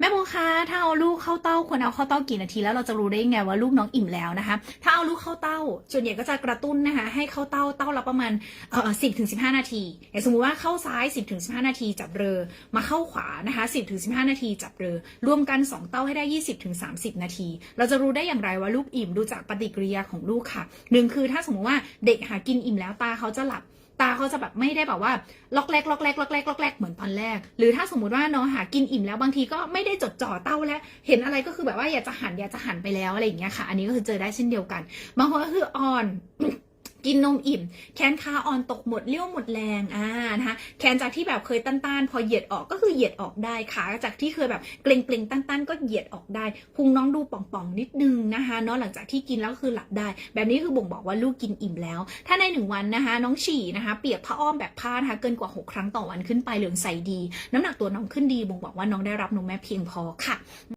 แม่โมคะถ้าเอาลูกเข้าเต้าควรเอาเข้าเต้ากี่นาทีแล้วเราจะรู้ได้ไงว่าลูกน้องอิ่มแล้วนะคะ ถ้าเอาลูกเข้าเต้าส่วนใหญ่ก็จะกระตุ้นนะคะให้เข้าเต้าเต้าละประมาณเอ่อสิบถึงสิบห้านาทีอย่างสมมติว่าเข้าซ้ายสิบถึงสิบห้านาทีจับเรือมาเข้าขวานะคะสิบถึงสิบห้านาทีจับเรือรวมกันสองเต้าให้ได้ยี่สิบถึงสามสิบนาที เราจะรู้ได้อย่างไรว่าลูกอิ่มดูจากปฏิกิริยาของลูกค่ะหนึ่งคือถ้าสมมติว่าเด็กหากินอิ่มแล้วตาเขาจะหลับ ตาเขาจะแบบไม่ได้แบบว่าล็อกแรกล็อกแรกล็อกแรกล็อกแรกเหมือนตอนแรก หรือถ้าสมมติว่าน้องหากินอิ่มแล้วบางทีก็ไม่ได้จดจ่อเต้าแล้ว เห็นอะไรก็คือแบบว่าอยากจะหันอยากจะหันไปแล้วอะไรอย่างเงี้ยค่ะ อันนี้ก็คือเจอได้เช่นเดียวกัน บางคนก็คืออ่อน กินนมอิ่ม แขนขาอ่อนตกหมดเลี้ยวหมดแรงอ่านะคะแขนจากที่แบบเคยต้านๆพอเหยียดออกก็คือเหยียดออกได้ขาจากที่เคยแบบเกรงเกรงๆต้านๆก็เหยียดออกได้พุงน้องดูป่องๆนิดนึงนะคะเนาะหลังจากที่กินแล้วก็คือหลับได้ แบบนี้คือบ่งบอกว่าลูกกินอิ่มแล้ว ถ้าในหนึ่งวันนะคะ น้องฉี่นะคะเปียกผ้าอ้อมแบบผ้านะคะเกินกว่า 6 ครั้งต่อวันขึ้นไปเหลืองใสดี น้ำหนักตัวน้องขึ้นดีบ่งบอกว่าน้องได้รับนมแม่เพียงพอค่ะ